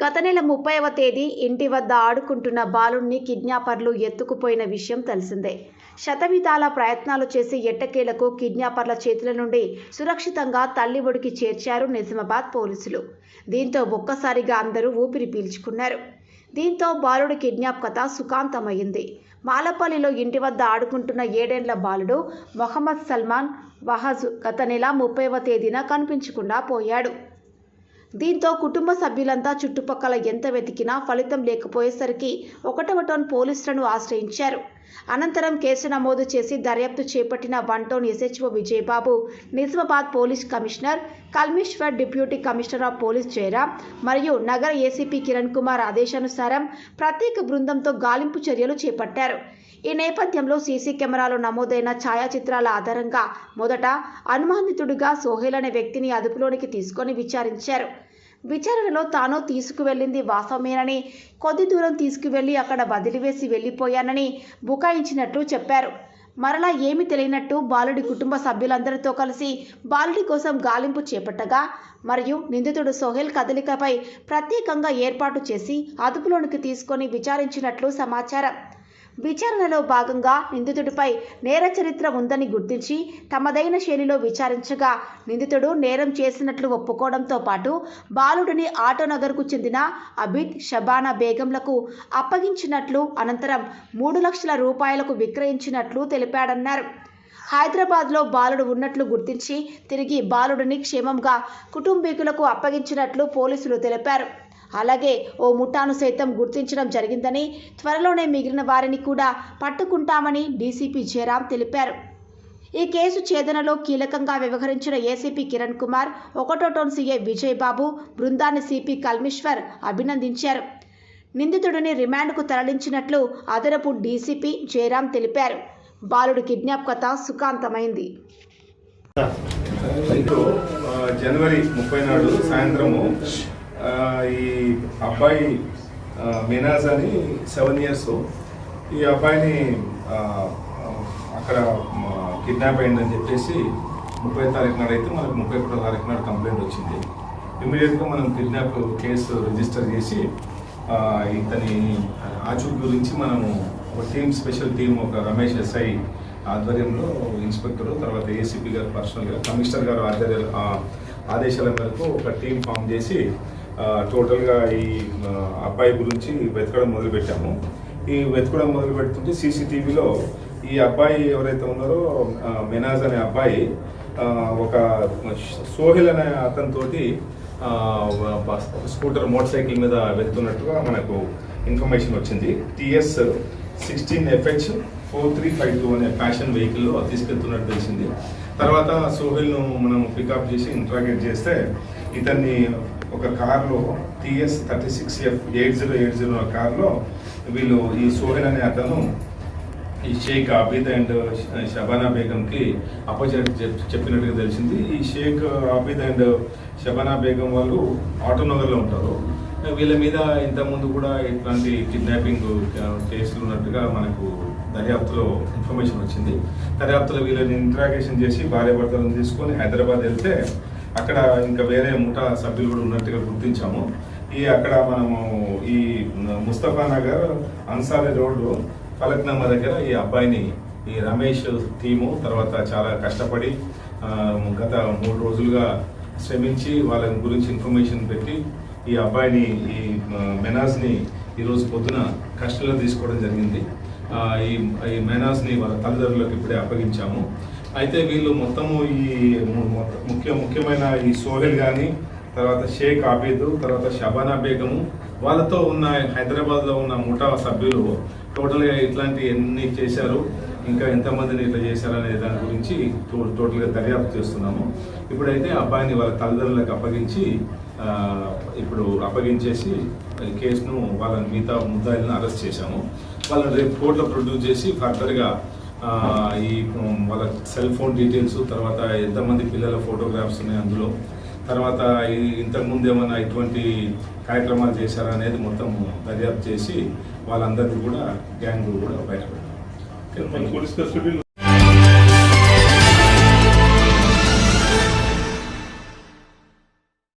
గత నెల ముప్పైవ తేదీ ఇంటి వద్ద ఆడుకుంటున్న బాలుణ్ణి కిడ్నాపర్లు ఎత్తుకుపోయిన విషయం తెలిసిందే. శతవిధాల ప్రయత్నాలు చేసి ఎట్టకేలకు కిడ్నాపర్ల చేతుల నుండి సురక్షితంగా తల్లి ఒడికి చేర్చారు నిజామాబాద్ పోలీసులు. దీంతో ఒక్కసారిగా అందరూ ఊపిరి పీల్చుకున్నారు. దీంతో బాలుడి కిడ్నాప్ కథ సుఖాంతమైంది మాలపల్లిలో ఇంటి వద్ద ఆడుకుంటున్న ఏడేండ్ల బాలుడు మొహమ్మద్ సల్మాన్ వహజ్ గత నెల ముప్పైవ తేదీన కనిపించకుండా పోయాడు. దీంతో కుటుంబ సభ్యులంతా చుట్టుపక్కల ఎంత వెతికినా ఫలితం లేకపోయేసరికి ఒకటవ టౌన్ పోలీసులను ఆశ్రయించారు. అనంతరం కేసు నమోదు చేసి దర్యాప్తు చేపట్టిన one town SHO Vijayababu Nizamabad police commissioner Kalmeshwar deputy commissioner of police Jayaram మరియు నగర ఏసీపీ కిరణ్ కుమార్ ఆదేశానుసారం ప్రత్యేక బృందంతో గాలింపు చర్యలు చేపట్టారు. ఈ నేపథ్యంలో సీసీ కెమెరాలో నమోదైన ఛాయాచిత్రాల ఆధారంగా మొదట అనుమానితుడిగా సోహెల్ అనే వ్యక్తిని అదుపులోనికి తీసుకొని విచారించారు. విచారణలో తాను తీసుకువెళ్ళింది వాస్తవమేనని కొద్ది దూరం తీసుకువెళ్ళి అక్కడ వదిలివేసి వెళ్ళిపోయానని బుకాయించినట్లు చెప్పారు. మరలా ఏమి తెలియనట్టు బాలుడి కుటుంబ సభ్యులందరితో కలిసి బాలుడి కోసం గాలింపు చేపట్టగా మరియు నిందితుడు సోహెల్ కదలికపై ప్రత్యేకంగా ఏర్పాటు చేసి అదుపులోనికి తీసుకొని విచారించినట్లు సమాచారం. విచారణలో భాగంగా నిందితుడిపై నేర చరిత్ర ఉందని గుర్తించి తమదైన శైలిలో విచారించగా నిందితుడు నేరం చేసినట్లు ఒప్పుకోవడంతో పాటు బాలుడిని ఆటోనగర్కు చెందిన అబిద్ షబానా బేగంలకు అప్పగించినట్లు అనంతరం మూడు లక్షల రూపాయలకు విక్రయించినట్లు తెలిపాడన్నారు. హైదరాబాద్లో బాలుడు ఉన్నట్లు గుర్తించి తిరిగి బాలుడిని క్షేమంగా కుటుంబీకులకు అప్పగించినట్లు పోలీసులు తెలిపారు. అలాగే ఓ ముఠాను సైతం గుర్తించడం జరిగిందని త్వరలోనే మిగిలిన వారిని కూడా పట్టుకుంటామని డీసీపీ జయరాం తెలిపారు. ఈ కేసు ఛేదనలో కీలకంగా వ్యవహరించిన ఏసీపీ కిరణ్ కుమార్ ఒకటో టోన్ సీఏ విజయబాబు బృందాన్ని సిపి కల్మేశ్వర్ అభినందించారు. నిందితుడిని రిమాండ్కు తరలించినట్లు అదనపు డీసీపీ జయరాం తెలిపారు. బాలుడి కిడ్నాప్ కథ సుఖాంతమైంది. జనవరి ముప్పై నాడు సాయంత్రము ఈ అబ్బాయి ఆ, మినాజ్ అని సెవెన్ ఇయర్స్ ఈ అబ్బాయిని అక్కడ కిడ్నాప్ అయిందని చెప్పేసి ముప్పై తారీఖు నాడు అయితే మనకు ముప్పై ఒకటో తారీఖు నాడు కంప్లైంట్ వచ్చింది. ఇమీడియట్గా మనం కిడ్నాప్ కేసు రిజిస్టర్ చేసి ఇతని ఆచూకీ గురించి మనము ఒక టీం స్పెషల్ టీం ఒక రమేష్ ఎస్ఐ ఆధ్వర్యంలో ఇన్స్పెక్టర్ తర్వాత ఏసీపీ గారు పర్సనల్గా కమిషనర్ గారు ఆధ్వర్య ఆదేశాల మేరకు ఒక టీం ఫామ్ చేసి టోటల్గా ఈ అబ్బాయి గురించి వెతకడం మొదలుపెట్టాము. ఈ వెతకడం మొదలు పెడుతుంటే సీసీటీవీలో ఈ అబ్బాయి ఎవరైతే ఉన్నారో మెనాజ్ అనే అబ్బాయి ఒక సోహిల్ అనే అతనితోటి స్కూటర్ మోటార్ సైకిల్ మీద వెళ్తున్నట్టుగా మనకు ఇన్ఫర్మేషన్ వచ్చింది. TS sixteen FH four three five two అనే ఫ్యాషన్ వెహికల్లో తీసుకెళ్తున్నట్టు తెలిసింది. తర్వాత సోహెల్ను మనం పికప్ చేసి ఇంట్రాగేట్ చేస్తే ఇతన్ని ఒక కార్లో TS thirty six F eight zero eight zero కార్లో వీళ్ళు ఈ సోహెల్ అనే అతను ఈ షేక్ ఆబీద్ అండ్ షబానా బేగంకి అపోజిట్ చెప్పినట్టుగా తెలిసింది. ఈ షేక్ ఆబీద్ అండ్ షబానా బేగం వాళ్ళు ఆటోనగర్లో ఉంటారు. వీళ్ళ మీద ఇంతకుముందు కూడా ఇట్లాంటి కిడ్నాపింగ్ కేసులు ఉన్నట్టుగా మనకు దర్యాప్తులో ఇన్ఫర్మేషన్ వచ్చింది. దర్యాప్తులో వీళ్ళని ఇంట్రాగేషన్ చేసి భార్య భర్తలను తీసుకొని హైదరాబాద్ వెళ్తే అక్కడ ఇంకా వేరే ముఠా సభ్యులు కూడా ఉన్నట్టుగా గుర్తించాము. ఈ అక్కడ మనము ఈ ముస్తఫా నగర్ అన్సారీ రోడ్డు ఫలక్నామా దగ్గర ఈ అబ్బాయిని ఈ రమేష్ టీము తర్వాత చాలా కష్టపడి గత మూడు రోజులుగా శ్రమించి వాళ్ళ గురించి ఇన్ఫర్మేషన్ పెట్టి ఈ అబ్బాయిని ఈ మెనాజ్ని ఈరోజు పొద్దున కస్టడీలో తీసుకోవడం జరిగింది. ఈ ఈ మెనాజ్ని వాళ్ళ తల్లిదండ్రులకు ఇప్పుడే అప్పగించాము. అయితే వీళ్ళు మొత్తము ఈ ముఖ్య ముఖ్యమైన ఈ సోహెల్ కానీ తర్వాత షేక్ ఆబీద్ తర్వాత షబానా బేగము వాళ్ళతో ఉన్న హైదరాబాద్లో ఉన్న ముఠా సభ్యులు టోటల్గా ఇట్లాంటి ఎన్ని చేశారు ఇంకా ఎంతమందిని ఇట్లా చేశారనే దాని గురించి టో- టోటల్గా దర్యాప్తు చేస్తున్నాము. ఇప్పుడైతే అబ్బాయిని వాళ్ళ తల్లిదండ్రులకు అప్పగించి ఇప్పుడు అప్పగించేసి కేసును వాళ్ళని మిగతా ముద్దాయిలను అరెస్ట్ చేశాము. వాళ్ళని రేపు కోర్టులో ప్రొడ్యూస్ చేసి ఫర్దర్గా ఈ వాళ్ళ సెల్ ఫోన్ డీటెయిల్స్ తర్వాత ఎంతమంది పిల్లల ఫోటోగ్రాఫ్స్ ఉన్నాయి అందులో. తర్వాత ఇంతకుముందు ఏమైనా ఇటువంటి కార్యక్రమాలు చేశారా అనేది మొత్తం దర్యాప్తు చేసి వాళ్ళందరినీ కూడా గ్యాంగ్ కూడా బయటపెట్టాం